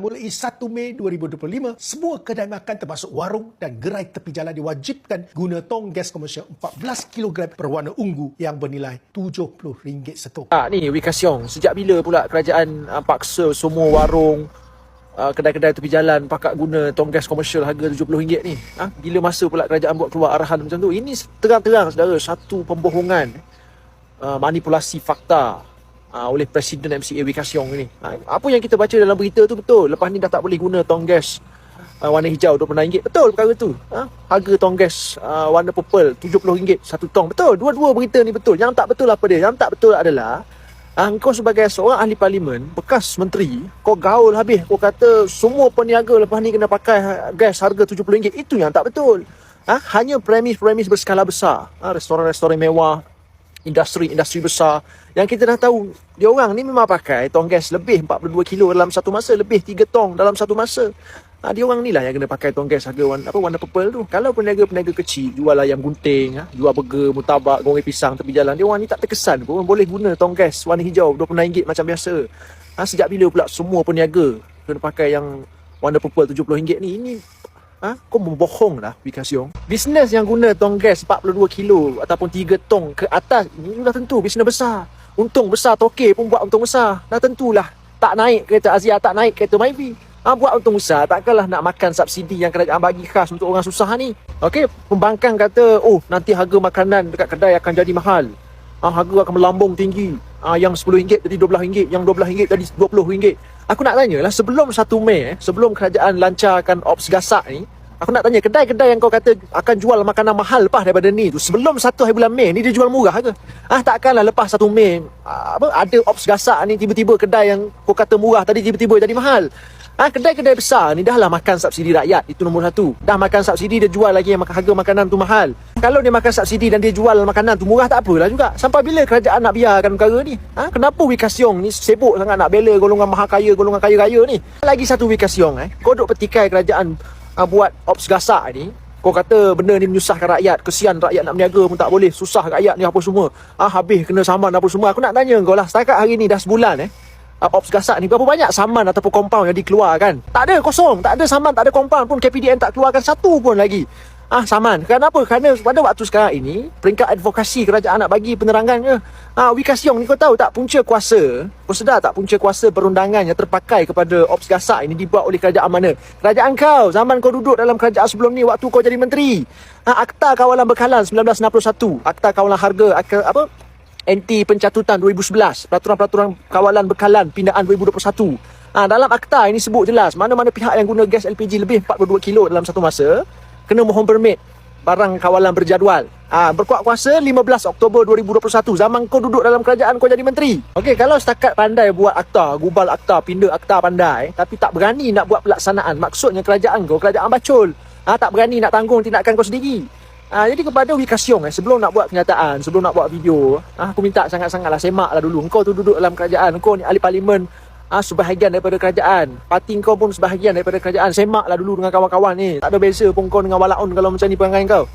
Mulai 1 Mei 2025, semua kedai makan termasuk warung dan gerai tepi jalan diwajibkan guna tong gas komersial 14 kg berwarna ungu yang bernilai RM70 setong. Ah, ni Wee Kasiong, sejak bila pula kerajaan ah, paksa semua warung ah, kedai-kedai tepi jalan pakat guna tong gas komersial harga RM70 ni? Ah, bila masa pula kerajaan buat keluar arahan macam tu? Ini terang-terang saudara satu pembohongan ah, manipulasi fakta uh, oleh Presiden MCA Wee Kasiong ni. Uh, apa yang kita baca dalam berita tu betul. Lepas ni dah tak boleh guna tong gas uh, warna hijau RM26. Betul perkara tu. Uh, harga tong gas uh, warna purple RM70 satu tong. Betul. Dua-dua berita ni betul. Yang tak betul apa dia? Yang tak betul adalah uh, kau sebagai seorang ahli parlimen, bekas menteri, kau gaul habis. Kau kata semua peniaga lepas ni kena pakai gas harga RM70. Itu yang tak betul. Ha? Hanya premis-premis berskala besar. Ha? Restoran-restoran mewah, industri-industri besar. Yang kita dah tahu dia orang ni memang pakai tong gas lebih 42 kilo dalam satu masa lebih 3 tong dalam satu masa. Ha, dia orang ni lah yang kena pakai tong gas harga warna, apa warna purple tu. Kalau peniaga-peniaga kecil jual ayam gunting ha, jual burger mutabak goreng pisang tepi jalan dia orang ni tak terkesan pun boleh guna tong gas warna hijau RM26 macam biasa. Ha, sejak bila pula semua peniaga kena pakai yang warna purple RM70 ni? Ini Ha? Kau membohong lah Wika Siong. Bisnes yang guna tong gas 42 kilo ataupun 3 tong ke atas ini dah tentu bisnes besar. Untung besar toke pun buat untung besar. Dah tentulah tak naik kereta Azia, tak naik kereta Myvi. Ha, buat untung besar, takkanlah nak makan subsidi yang kerajaan bagi khas untuk orang susah ni. Okey, pembangkang kata, oh nanti harga makanan dekat kedai akan jadi mahal. Ha, harga akan melambung tinggi. Ha, yang RM10 jadi RM12, yang RM12 jadi RM20. Aku nak tanya lah, sebelum 1 Mei, eh, sebelum kerajaan lancarkan ops gasak ni, aku nak tanya, kedai-kedai yang kau kata akan jual makanan mahal lepas daripada ni tu, sebelum 1 hari bulan Mei ni dia jual murah ke? Ah takkanlah lepas 1 Mei, apa ada ops gasak ni tiba-tiba kedai yang kau kata murah tadi tiba-tiba jadi mahal. Ah kedai-kedai besar ni dah lah makan subsidi rakyat, itu nombor satu. Dah makan subsidi dia jual lagi yang harga makanan tu mahal. Kalau dia makan subsidi dan dia jual makanan tu murah tak apalah juga. Sampai bila kerajaan nak biarkan perkara ni? Ha? Kenapa Wee Kasiong ni sibuk sangat nak bela golongan maha kaya, golongan kaya-kaya ni? Lagi satu Wee Kasiong eh. Kau duk petikai kerajaan uh, buat ops gasak ni. Kau kata benda ni menyusahkan rakyat. Kesian rakyat nak berniaga pun tak boleh. Susah rakyat ni apa semua. Ah habis kena saman apa semua. Aku nak tanya kau lah. Setakat hari ni dah sebulan eh. Uh, ops gasak ni berapa banyak saman ataupun compound yang dikeluarkan? Tak ada kosong. Tak ada saman, tak ada compound pun KPDN tak keluarkan satu pun lagi. Ah saman. Kenapa? Kerana pada waktu sekarang ini peringkat advokasi kerajaan nak bagi penerangan ke. Ah Wee Kasiong ni kau tahu tak punca kuasa? Kau sedar tak punca kuasa perundangan yang terpakai kepada Ops Gasak ini dibuat oleh kerajaan mana? Kerajaan kau. Zaman kau duduk dalam kerajaan sebelum ni waktu kau jadi menteri. Ah Akta Kawalan Bekalan 1961. Akta Kawalan Harga akta, apa? NT Pencatutan 2011. Peraturan-peraturan kawalan bekalan pindaan 2021. Ah dalam akta ini sebut jelas mana-mana pihak yang guna gas LPG lebih 42 kilo dalam satu masa kena mohon permit barang kawalan berjadual. Ah ha, berkuat kuasa 15 Oktober 2021 zaman kau duduk dalam kerajaan kau jadi menteri. Okey kalau setakat pandai buat akta, gubal akta, pindah akta pandai tapi tak berani nak buat pelaksanaan maksudnya kerajaan kau kerajaan bacul. Ah ha, tak berani nak tanggung tindakan kau sendiri. Ah ha, jadi kepada Wee Kasiong eh sebelum nak buat kenyataan, sebelum nak buat video, ah ha, aku minta sangat-sangatlah semaklah dulu. Engkau tu duduk dalam kerajaan, engkau ni ahli parlimen ah sebahagian daripada kerajaan. Parti kau pun sebahagian daripada kerajaan. Semaklah dulu dengan kawan-kawan ni. Tak ada beza pun kau dengan walaun kalau macam ni perangai kau.